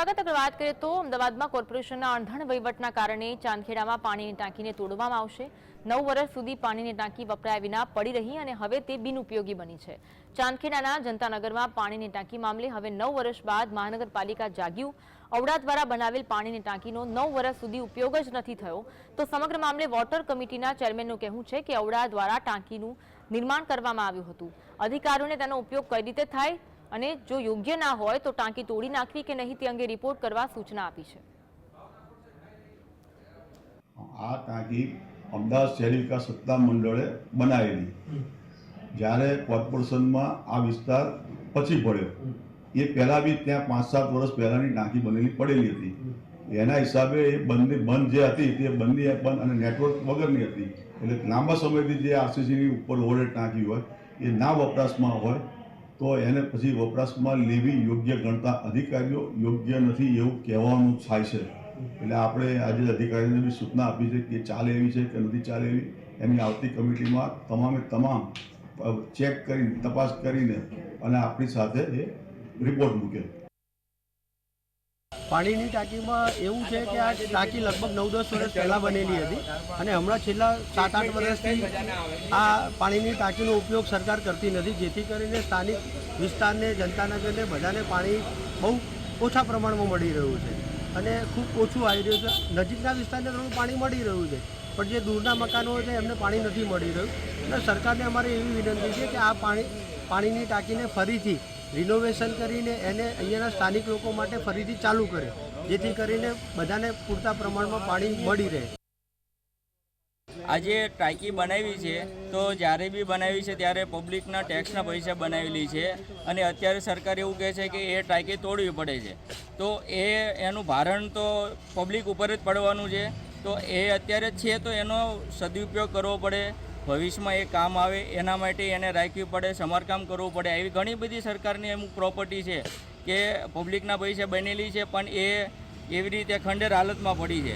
સ્વાગત આગળ વાત કરીએ તો અમદાવાદમાં કોર્પોરેશનના અણધણ વહીવટના કારણે ચાંદખેડામાં પાણીની ટાંકીને તોડવામાં આવશે. નવ વર્ષ સુધી પાણીની ટાંકી વપરાયા વિના પડી રહી અને હવે તે બિનઉપયોગી બની છે. ચાંદખેડાના જનતાનગરમાં પાણીની ટાંકી મામલે હવે નવ વર્ષ બાદ મહાનગરપાલિકા જાગ્યું. ઔડા દ્વારા બનાવેલ પાણીની ટાંકીનો નવ વર્ષ સુધી ઉપયોગ જ નથી થયો. તો સમગ્ર મામલે વોટર કમિટીના ચેરમેનનું કહેવું છે કે ઔડા દ્વારા ટાંકીનું નિર્માણ કરવામાં આવ્યું હતું. અધિકારીઓને તેનો ઉપયોગ કઈ રીતે થાય? અને જો યોગ્ય ના હોય તો ટાંકી તોડી નાખવી કે નહીં તે અંગે રિપોર્ટ કરવા સૂચના આપી છે. આ ટાંકી અમદાવાદ શહેરી વિકાસ સત્તા બનાવેલી. જ્યારે કોર્પોરેશનમાં આ વિસ્તાર પછી પડ્યો. એ પહેલાં બી ત્યાં પાંચ સાત વર્ષ પહેલાંની ટાંકી બનેલી પડેલી હતી. એના હિસાબે એ બંને બંધ જે હતી તે બંને બંધ અને નેટવર્ક વગરની હતી. એટલે લાંબા સમયથી જે આરસીસીની ઉપર ઓવરહેડ ટાંકી હોય, એ ના વપરાશમાં હોય તો એને પછી વપરાશમાં લેવી યોગ્ય ગણતા અધિકારીઓ યોગ્ય નથી એવું કહેવાનું થાય છે. એટલે આપણે આજે અધિકારીઓને બી સૂચના આપી છે કે ચાલે એવી છે કે નથી ચાલે એવી. એની આવતી કમિટીમાં તમામે તમામ ચેક કરીને, તપાસ કરીને અને આપણી સાથે એ રિપોર્ટ મૂકે. પાણીની ટાંકીમાં એવું છે કે આ ટાંકી લગભગ નવ દસ વર્ષ પહેલાં બનેલી હતી અને હમણાં છેલ્લા સાત આઠ વર્ષથી આ પાણીની ટાંકીનો ઉપયોગ સરકાર કરતી નથી, જેથી કરીને સ્થાનિક વિસ્તારને જનતાનગરને બધાને પાણી બહુ ઓછા પ્રમાણમાં મળી રહ્યું છે અને ખૂબ ઓછું આવી રહ્યું છે. નજીકના વિસ્તારને થોડું પાણી મળી રહ્યું છે, પણ જે દૂરના મકાનો છે, એમને પાણી નથી મળી રહ્યું. અને સરકારને અમારે એવી વિનંતી છે કે આ પાણી, પાણીની ટાંકીને ફરીથી રિનોવેશન કરીને એને અહીંયાના સ્થાનિક લોકો માટે ફરીથી ચાલુ કરે, જેથી કરીને બધાને પૂરતા પ્રમાણમાં પાણી મળી રહે. આજે ટાંકી બનાવી છે, તો જ્યારે બી બનાવી છે ત્યારે પબ્લિકના ટેક્સના પૈસા બનાવેલી છે અને અત્યારે સરકાર એવું કહે છે કે એ ટાંકી તોડવી પડે છે. તો એ એનું ભારણ તો પબ્લિક ઉપર જ પડવાનું છે, તો એ અત્યારે છે તો એનો સદુપયોગ કરવો પડે. ભવિષ્યમાં એ કામ આવે એના માટે એને રાખવી પડે, સમારકામ કરવું પડે. એવી ઘણી બધી સરકારની અમુક પ્રોપર્ટી છે કે પબ્લિકના પૈસે બનેલી છે, પણ એ એવી રીતે ખંડેર હાલતમાં પડી છે.